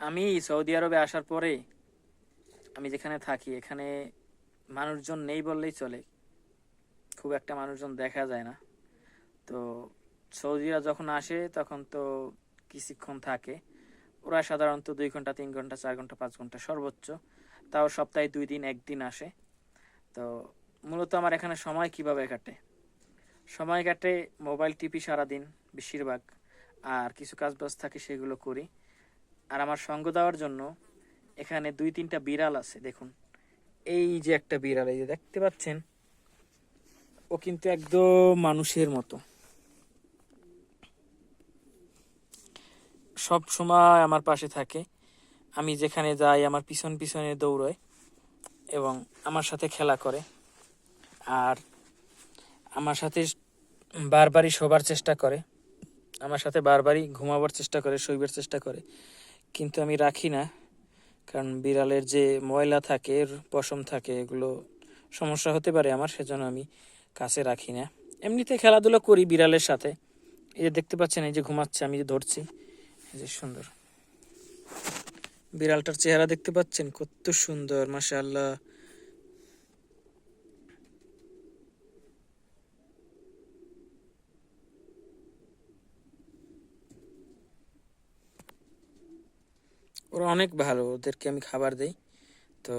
আমি সৌদি আরবে আসার পরে আমি যেখানে থাকি, এখানে মানুষজন নেই বললেই চলে। খুব একটা মানুষজন দেখা যায় না। তো সৌদিরা যখন আসে, তখন তো কিছুক্ষণ থাকে। ওরা সাধারণত দুই ঘণ্টা, তিন ঘণ্টা, চার ঘণ্টা, পাঁচ ঘণ্টা সর্বোচ্চ। তাও সপ্তাহে দুই দিন, একদিন আসে। তো মূলত আমার এখানে সময় কীভাবে কাটে? সময় কাটে মোবাইল টিপি সারাদিন বেশিরভাগ। আর কিছু কাজ বাজ থাকে, সেগুলো করি। আর আমার সঙ্গ দেওয়ার জন্য এখানে দুই তিনটা বিড়াল আছে, দেখুন। এই যে একটা বিড়াল, এই যে দেখতে পাচ্ছেন, ও কিন্তু একদম মানুষের মতো। সব সময় আমার পাশে থাকে। আমি যেখানে যাই, আমার পিছন পিছনে দৌড়য় এবং আমার সাথে খেলা করে। আর আমার সাথে বারবারই শোবার চেষ্টা করে। আমার সাথে বারবারই ঘুমাবার চেষ্টা করে, শোইবার চেষ্টা করে। কিন্তু আমি রাখি না। কারণ বিড়ালের যে ময়লা থাকে পশম থাকে, এগুলো সমস্যা হতে পারে আমার, সেজন্য আমি কাছে রাখি না। এমনিতে খেলাধুলা করি বিড়ালের সাথে। এই যে দেখতে পাচ্ছেন, এই যে ঘুমাচ্ছে, আমি যে ধরছি, এই যে সুন্দর। বিড়ালটার চেহারা দেখতে পাচ্ছেন, কত সুন্দর, মাশাআল্লাহ। ওরা অনেক ভালো, ওদেরকে আমি খাবার দেই। তো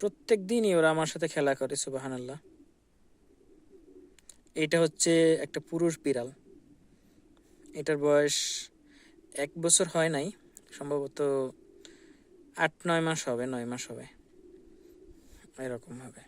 প্রত্যেক দিনই ওরা আমার সাথে খেলা করে সুবাহান আল্লাহ এটা হচ্ছে একটা পুরুষ বিড়াল। এটার বয়স এক বছর হয় নাই, সম্ভবত আট, নয় মাস হবে, নয় মাস হবে। এরকম হবে।